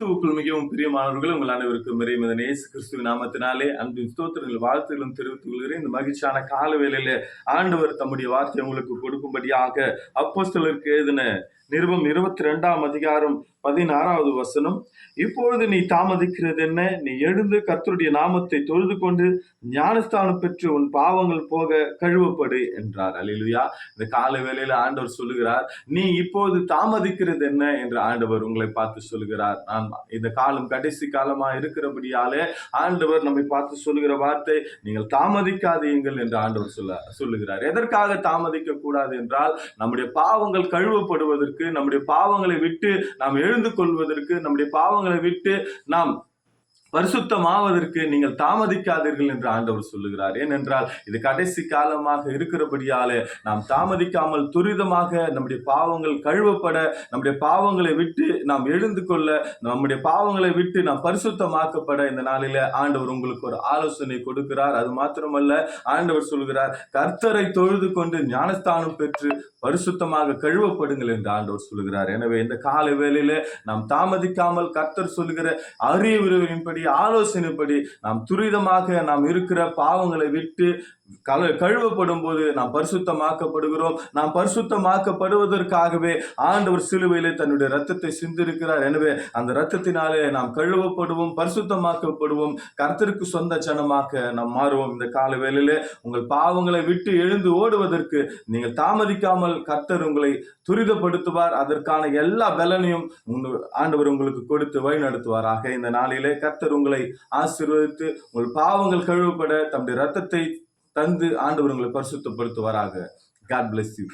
கிறிஸ்துவுக்குள் மிகவும் பிரியமானவர்கள் உங்கள் அனைவருக்கும் இறைமதன் இயேசு கிறிஸ்துவ நாமத்தினாலே அன்பின் ஸ்தோத்திரங்கள் வாழ்த்துகளும் தெரிவித்துக் கொள்கிறேன். இந்த மகிழ்ச்சியான கால வேளையில ஆண்டவர் தம்முடைய வார்த்தை உங்களுக்கு கொடுக்கும்படியாக அப்போஸ்தலருக்கு எழுதின நிருபம் இருபத்தி ரெண்டாம் அதிகாரம் பதினாறாவது வசனம். இப்பொழுது நீ தாமதிக்கிறது என்ன நீ எழுந்து கர்த்தருடைய நாமத்தை தொழுது கொண்டு ஞானஸ்தானம் பெற்று உன் பாவங்கள் போக கழுவப்படு என்றார். அலிலுயா இந்த கால வேளையில ஆண்டவர் சொல்லுகிறார் நீ இப்போது தாமதிக்கிறது என்ன என்று ஆண்டவர் உங்களை பார்த்து சொல்லுகிறார். நான் இந்த காலம் கடைசி காலமா இருக்கிறபடியாலே ஆண்டவர் நம்மை பார்த்து சொல்லுகிற வார்த்தை நீங்கள் தாமதிக்காதீங்கள் என்று ஆண்டவர் சொல்ல சொல்லுகிறார். எதற்காக தாமதிக்க கூடாது என்றால் நம்முடைய பாவங்கள் கழுவப்படுவதற்கு நம்முடைய பாவங்களை விட்டு நாம் எழுந்து கொள்வதற்கு நம்முடைய பாவங்களை விட்டு நாம் பரிசுத்தமாவதற்கு நீங்கள் தாமதிக்காதீர்கள் என்று ஆண்டவர் சொல்லுகிறார். ஏனென்றால் இது கடைசி காலமாக இருக்கிறபடியாலே நாம் தாமதிக்காமல் துரிதமாக நம்முடைய பாவங்கள் கழுவப்பட நம்முடைய பாவங்களை விட்டு நாம் எழுந்து கொள்ள நம்முடைய பாவங்களை விட்டு நாம் பரிசுத்தமாக்கப்பட இந்த நாளில ஆண்டவர் உங்களுக்கு ஒரு ஆலோசனை கொடுக்கிறார். அது மாத்திரமல்ல ஆண்டவர் சொல்கிறார் கர்த்தரை தொழுது கொண்டு ஞானஸ்தானம் பெற்று பரிசுத்தமாக கழுவப்படுங்கள் என்று ஆண்டவர் சொல்லுகிறார். எனவே இந்த கால வேளையில நாம் தாமதிக்காமல் கர்த்தர் சொல்லுகிற விரைவின்படி ஆலோசனைப்படி நாம் துரிதமாக நாம் இருக்கிற பாவங்களை விட்டு கல கழுவப்படும் போது நாம் பரிசுத்தமாக்கப்படுகிறோம். நாம் பரிசுத்தமாக்கப்படுவதற்காகவே ஆண்டவர் சிலுவையிலே தன்னுடைய ரத்தத்தை சிந்திருக்கிறார். எனவே அந்த ரத்தத்தினாலே நாம் கழுவப்படுவோம் பரிசுத்தமாக்கப்படுவோம். கர்த்தருக்கு சொந்த ஜனமாக்க நாம் மாறுவோம். இந்த கால வேளையிலே உங்கள் பாவங்களை விட்டு எழுந்து ஓடுவதற்கு நீங்கள் தாமதிக்காமல் கர்த்தர் உங்களை துரிதப்படுத்துவார். அதற்கான எல்லா பலனையும் ஆண்டவர் உங்களுக்கு கொடுத்து வழி நடத்துவாராக. இந்த நாளிலே கர்த்தர் உங்களை ஆசீர்வதித்து உங்கள் பாவங்கள் கழுவப்பட தம்முடைய ரத்தத்தை தந்து ஆண்டவர் உங்களை பரிசுத்தப்படுத்துவாராக. God bless you